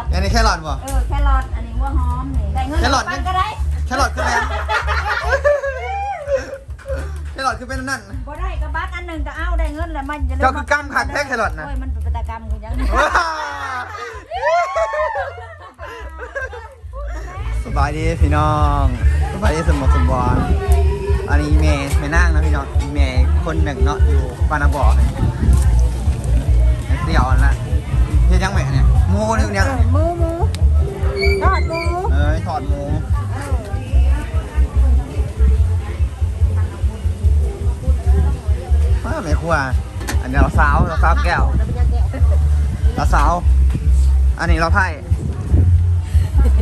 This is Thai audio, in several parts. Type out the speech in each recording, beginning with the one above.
อทอันนี้แครอทบ่ เออแครอทอันนี้หัวหอมนี่ได้เงินแครอท ปันก็ได้แครอทคืออะไรแครอทคือเป็นอันนั่น บ่ได้ก็บักอันหนึงก็เอาได้เงินแล้วมันจะเจ้าคือกำผักแท้แครอทน่ะโอ้ยมันเป็นตะกรรมกูยังว้าวสบายดีพี่น้องสบายดีสมบูรณ์สมบูรณ์อันนี้เมย์แม่นั่งนะพี่น้องเมย์คนหนึ่งเนาะอยู่ปานาบอกเสี่ยวนะเฮ็ดยังไงเนี่ย หมูนี่เนี่ยเออมือมือทอดมือเอ้ยถอดหมูมาไม่ครัวอันนี้เราสาวเราสาวแก้วเราสาวอันนี้เราไพ่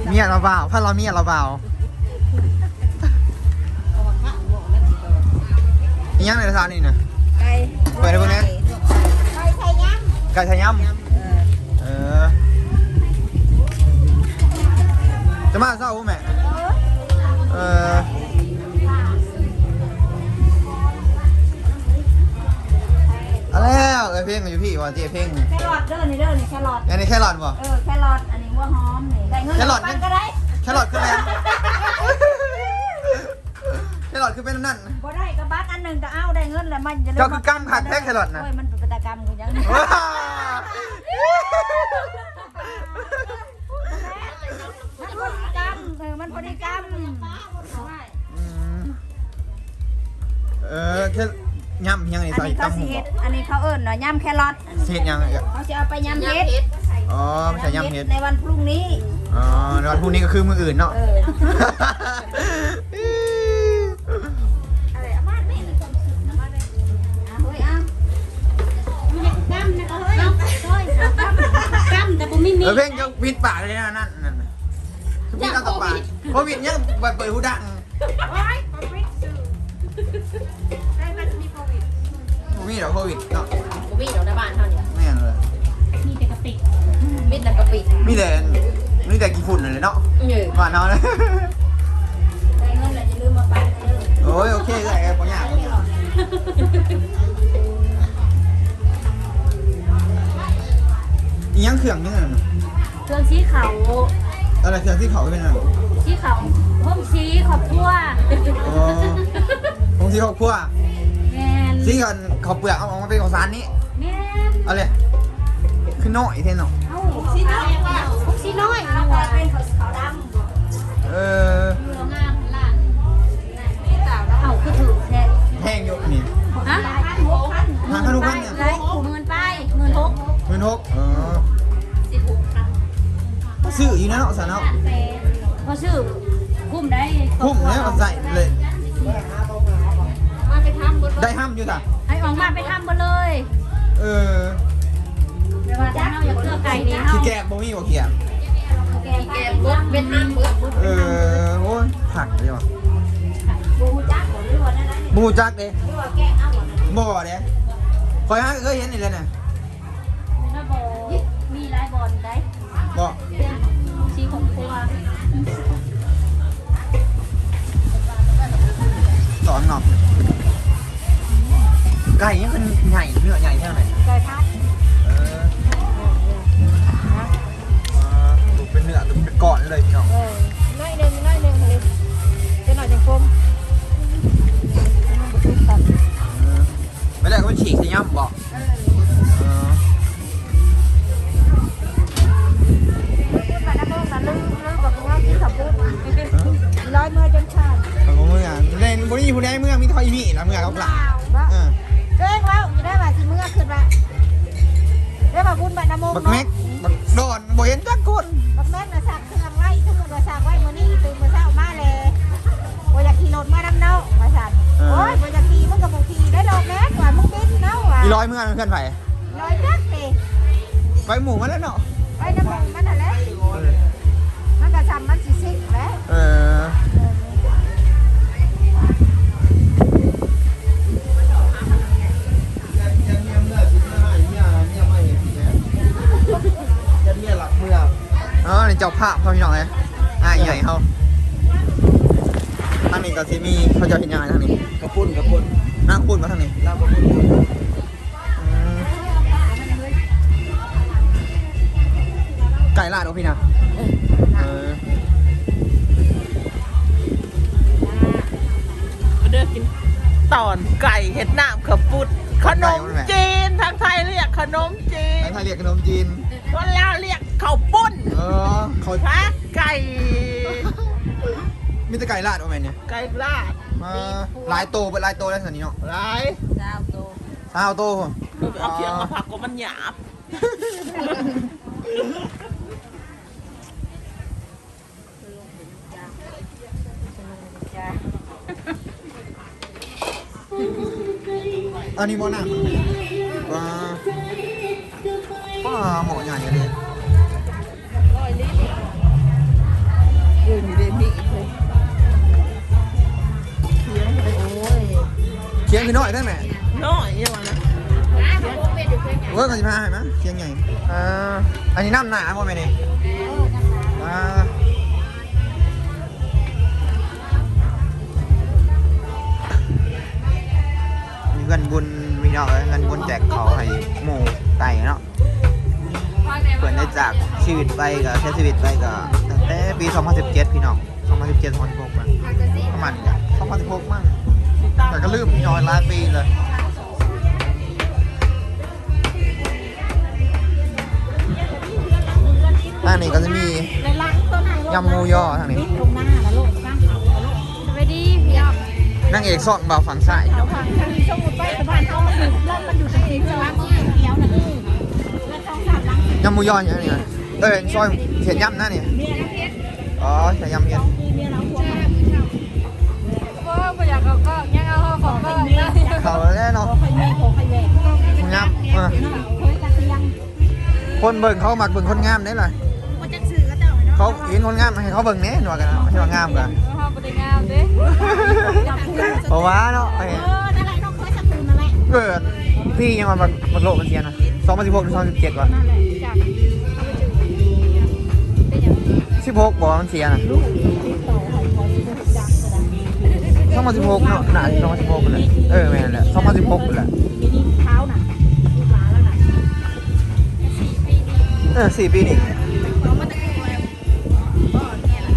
เมียเราเบาถ้าเราเมียเราเบาอีหยังในสาวนี่นะไก่เปิดให้พวกนี้ไก่ไข่ย่างไก่ชายำ จะมาเศร้าแม่เออเอาแล้วเอ้ยเพ่งอยู่พี่ว่าเจ๊เพ่งแครอทเด้อนี่เด้อนี่แครอทอันนี้แครอทบ่เออแครอทอันนี้หัวหอมนี่ได้เงินแครอทปันก็ได้แครอทคืออะไรแครอทคือเป็นอันนั่นบ่ได้ก็บักอันหนึงก็เอาได้เงินแล้วมันจะเจ้าคือกำผักแท้แครอทน่ะโอ้ยมันเป็นตะกรรมกูยังว้าวมันพอดีกรร มเออมันพอดีกรรมอืมเออแค่ย่ำยังไงอันใส่นี้เขาตำสิหูเฮ็ดอันนี้เขาเอิ้นว่าย่ำแครอทเสียดยังไงอะเขาจะเอาไปย่ำเฮ็ดอ๋อไม่ใช่ย่ำเห็ดในวันพรุ่งนี้ อ๋อในวันพรุ่งนี้ก็คือมืออื่นเนาะ เอออะไรอามาแม่เลยอามาเลยอะเฮ้ยอะเออเพ่งจะวิดปากเลยนะนั่นนั่นน่ะ คือวิดเอาตบปากโควิดยังแบบเปิดหูดังว้ายโควิดสื่อได้มันมีโควิดบ่มีเหรอโควิดเนาะบ่มีดอกในบ้านเฮาเนี่ยไม่เห็นเลยมีแต่กะปิมีแต่กะปิมีแต่มีแต่กี่ฝุ่นเลยเนาะเออบ้านเนาะเลยได้เงินแล้วอย่าลืมมาปันเด้อโอ้ยโอเคได้แอบปอยากอีหยังเครื่องนี่น่ะเครื่องชี้เขา อะไรเครื่องที่เขาเป็นอะไรชี้เขาห้องชี้ขอบครัวอ๋อผงสีข้าวคั่วแมนสีกันข้าวเปลือกเอาออกมาเป็นข้าวสารนี้แมนเอาเลยคือน้อยเท่เนาะเอ้าชี้น้อยห้องชี้น้อยเอาเอาไปไว้เป็นขาวดำเออเรืองามล่ะเอ้าคือถือแท้แห้งอยู่นี่ฮะพันหกพันหาขนมพันเนี่ยไรหมื่นไปหมื่นหกหมื่นหกเออ ซื้ออยู่นะเนาะสารเนาะพอซื้อคุ้มได้พุ่มเนี่ยเอาใส่เลย มาไปทำบนได้ห้ามอยู่จ้ะให้ออกมาไปทำบนเลย เออไม่ว่าจะเฮาอยากเลือกไก่ดีเฮาที่แกะบ่มีบ่เกียบแกแกมเบิดเป็นน้ำเบิดเออโอ้ยผักเลยว่ะบูจักหรือว่านั่นนะบูจักเด้หรือว่าแกเอาหมดบ่เด้คอยหาเคยเห็นนี่แหละน่ะแล้วบอมีหลายบอลได้บ่ชีของครัว สอนหนอบไก่ยังมันใหญ่เนื้อใหญ่เท่าไหร่ไก่พัดเอออ่าดูเป็นเนื้อดูเป็นก้อนเลยพี่น้อง ได้มาบุญบัตรนโมบักแม็กบักโดนบ่เห็นจักคนบักแม็กน่ะสักเครื่องไว้เครื่องก็สักไว้มื้อนี้ตื่นมื้อเช้ามาเลยบ่อยากขี่รถมาดำเนาว่าซั่นโอ้ยบ่อยากขี่มึงก็บ่ขี่ได้ดอกแม็กว่ามึงบินเนาะว่าอีร้อยเมื่อมันเคลื่อนไหวลอยจักติไปหมู่มาแล้วเนาะไปน้ำมันมันนั่นแหละมันก็ซ้ำมันสิซิกแหละเออาภาพเขาพี่น้องเลยอ่าใหญ่เขาทางนี้ก็สิมีเขาจะเห็นยังไงทางนี้กระปุ่นกระปุ่นนั่งพูดมาทางนี้ลาบกระปุ่นอืมไก่ลาดโอพี่นะเออเด้อกินตอนไก่เห็ดน้ำขับปุดขนมจีนทางไทยเรียกขนมจีนไทยเรียกขนมจีนคนลาวเรียกข้าวปุ้นเออเขาพระไก่ มีแต่ไก่ลาดโอแมนเนี่ยไก่ลาดมาหลายโตเป็นหลายโตแล้วสันนี้เนาะไรดาวโตสาวโตเอาเพียงมาผักก็มันหยาบจ้าอันนี้หมอหนังว้าว้าหมอใหญ่เลย อยู่ในเดมิเลยโอ้ยเคียงพี่น้อยได้ไหมน้อยยังไงนะเวิร์กกันสิพาเห็นไหมเคียงใหญ่อ่าอันนี้น้ำหนาหมดไหมนี่อ่ามีเงินบุญมีเนาะเงินบุญแจกเขาให้หมู่ไก่เนาะเปิดได้จากชีวิตไปกับใช้ชีวิตไปกับตั้งแต่ ปี 2017 พี่น้อง 2017 2016มันประมาณกัน2016มั้งแต่ก็ลืมพี่น้อยหลายปีเลยทางนี้ก็จะมีในร้านต้นไหนยำหมูย่อทางนี้ตรงหน้าแล้วลูกตั้งเขาแล้วลูกสวัสดีพี่ยอมนางเอกซ่อนบ่าวฝั่งซ้ายเอาฟังทางนี้ช่องหมดไปสะพานเขาอยู่เริ่มมันอยู่ที่เองร้านที่เขียวนะนี่แล้วช่องสามร้านยำหมูย่ออย่างนี้เอ้ยซอยเขียนยำนะนี่ อ๋อใช่ยำเขียนมีเมียเราหัวมาเพราะว่าไม่อยากเอาก็ยังเอาของก็เลยเขาแน่เนาะขอไข่แม่ขอไข่แม่งามเออเฮ้ยกันยังคนเบิ่งเขามักเบิ่งคนงามได้เลยว่าจะสื่อก็เจ้าเนาะเขาเห็นคนงามให้เขาเบิ่งแหน่หน่อยกันนะไม่ใช่ว่างามกันเอาไปได้งามเด้จับคู่เพราะว่าเนาะไอ้เออนั่นแหละต้องเคยสักคืนนั่นแหละเกิดพี่ยังมาบักบักโลกมันเทียนนะ2016หรือ2017วะนั่นแหละ จาก16บอกว่ามันเสียนะลูกที่ต่อของพอที่จะดังก็ได้2016เนาะน่าจะ2016เลยเออแม่นแหละ2016แหละมีนิ้วเท้าน่ะลูกหลานแล้วน่ะเออ4ปีนี่เอามาตะกูเลยบ่เนี่ยล่ะ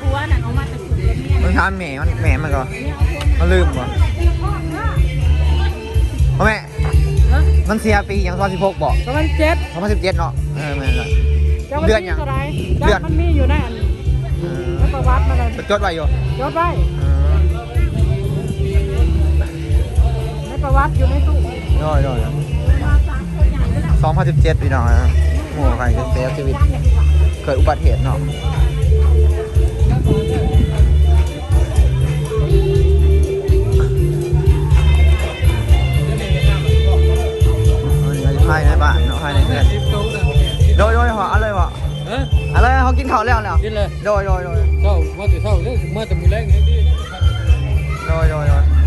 กลัวน่ะเอามาตะกูแล้วเนี่ยมันถามแม่มันแม่มันก็เนี่ยเอาพวกมันลืมบ่พ่อเนาะพ่อแม่มันเสียปีอย่าง2016บอกประมาณเจ็ด2017เนาะเออ แม่นแหละจะวันเดือนที่ยังเท่าไหรเดือนมันมีอยู่ในอันเออในประวัติมันเลยจดไว้อยู่ยศไว้เออในประวัติอยู่ในตู้ย่อยย่อย2017พี่น้องนะหมู่ใครจะเสียชีวิต เกิดอุบัติเหตุเนาะอันนี้ก็จะพายในบ้านเนาะพายในเรือน โดยโดยหรออาเลยเหรอฮะอะไรเขากินข้าวแล้วแล้วกินเลยโดยโดยโดยเศร้ามาแต่เช้าเลยมาแต่มือแรงเห้ดีโดยโดยโดย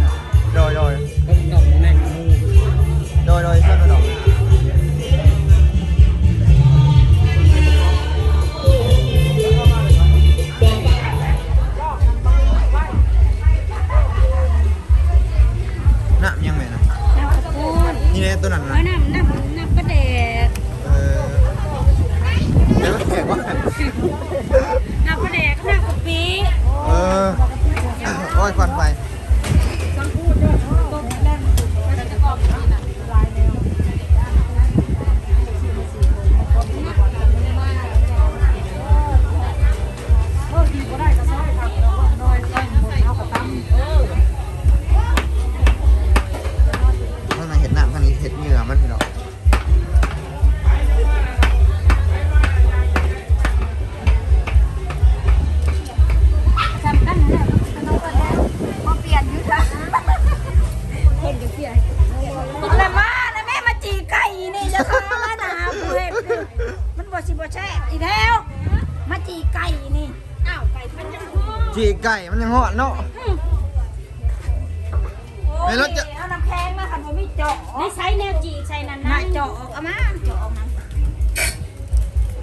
โอ้ไม่ยรู้จะ เอาน้ำแข็งมาค่ะบ่มีเจาะในไซแนวจีใส่นั่นมานะเจาะออกเอามาเจาะออกมา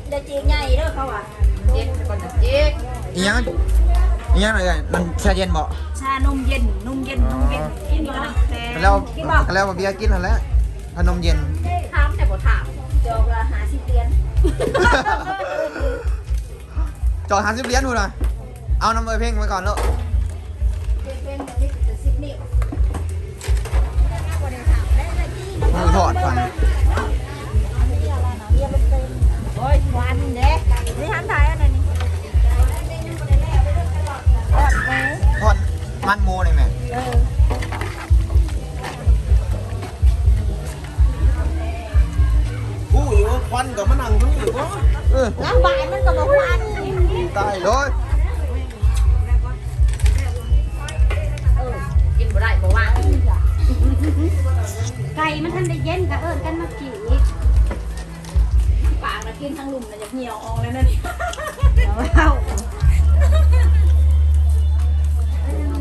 เดี๋ยวจีใหญ่เด้อเขาอะเจ็ดก่อนจะเจ็ดอีหยังอีหยังอะไรกันมันแช่เย็นบ่ชานมเย็นนมเย็นนมเย็นกินกับน้ำแข็งแล้วกินบ่แล้วเบียร์กินหันแหล้วขนมเย็น ถามแต่บ่ถามจอกละหาสิเตียนจอดหาสิบเหรียญดูหน่อยเอาน้ำเบอร์เพ่งไว้ก่อนแล้วเป็นแบบนี้ มือถอดฟันโอ้ยวันเด้นี่หันถ่ายอันนั้นนี่ทอดหมูทอดมันโมเลยแม่เอออู้ยควันกับมะนังทั้งนี้ก็เออน้ำบายมันก็บอกวันตายเลย ไก่มันทันได้เย็นกะเอิญกันมากี่ปากนะกินทั้งลุ่มนะจะเหี่ยวออกเลยนะนี่เอา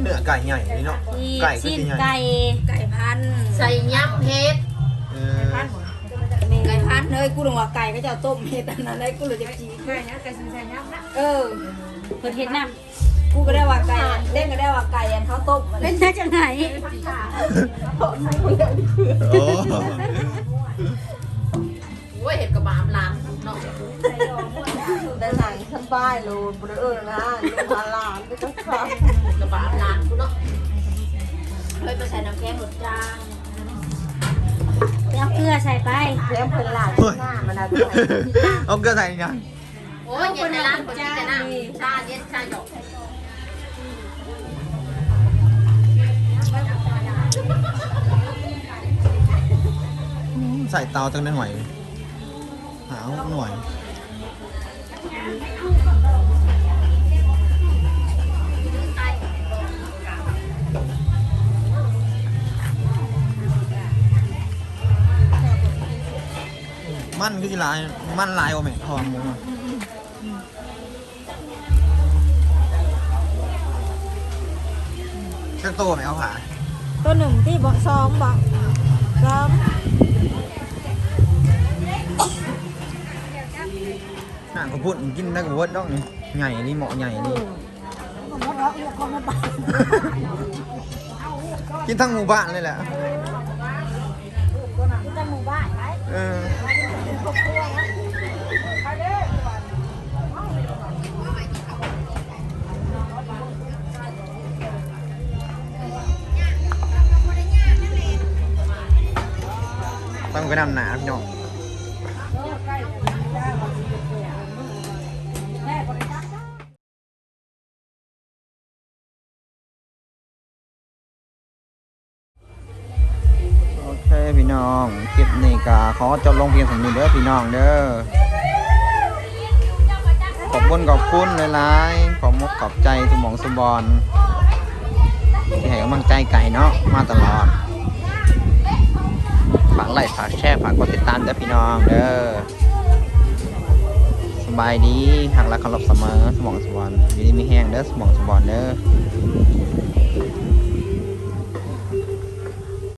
เนื้อไก่ใหญ่นี่เนาะไก่ก็ชิ้นสิใหญ่ไก่ไก่พันใส่ยับเฮ็ดเออไก่พันเลยกูลงว่าไก่ก็จะเอาต้มเห็ดอันนั้นเลยกูเลยจะจีไก่นะไก่สินใส่ยับนะเออเพิ่นเห็ดน้ำ กูก็ได้ว่าไก่เล่นก็ได้ว่าไก่อันข้าวต้มเล่นได้จังไหนโอ้โอ้ยเห็ดกระบามล้างเนาะได้หนังสบายโลดบ่ได้เอิ้นนะลูกหลานไปจังซั่นกระบามล้างกูเนาะเฮ้ยไปใส่น้ำแข็งหมดจางเอาเกลือใส่ไปแถมเพิ่นหลานเฮ้ยหน้ามันน่ะด้วยเอาเกลือใส่ยังโอ้ยเย็นในร้านคนที่จะนั่งชาเย็นชาหยอก ใส่เตาจังได้หน่อย หาวหน่อยมันคือสิหลาย มันลายกว่าแม่ทองหมูเจ้าตัวไหมเอาผ่าตัวหนึ่งที่บอกซ้อมบอกซ้อม ห่างก็พูดกินได้กับเวิร์ดดอกนี่ใหญ่นี่เหมาะใหญ่นี่กินทั้งหมู่บ้านเลยแหละที่จะหมู่บ้านไหมเออต้องไปนำหนาพี่น้อง ลงเพียงสำนี้เด้อพี่น้องเด้อขอบคุณขอบคุณหลายๆขอบมกขอบใจทุกหมองสุบอลที่ให้กำลังใจไก่เนาะมาตลอดฝากไลค์ฝากแชร์ฝากกดติดตามเด้อพี่น้องเด้อสบายดีหักและเคารพเสมอสมองสมบอลอยู่ดีมีแห้งเด้อสมองสมบอลเด้อ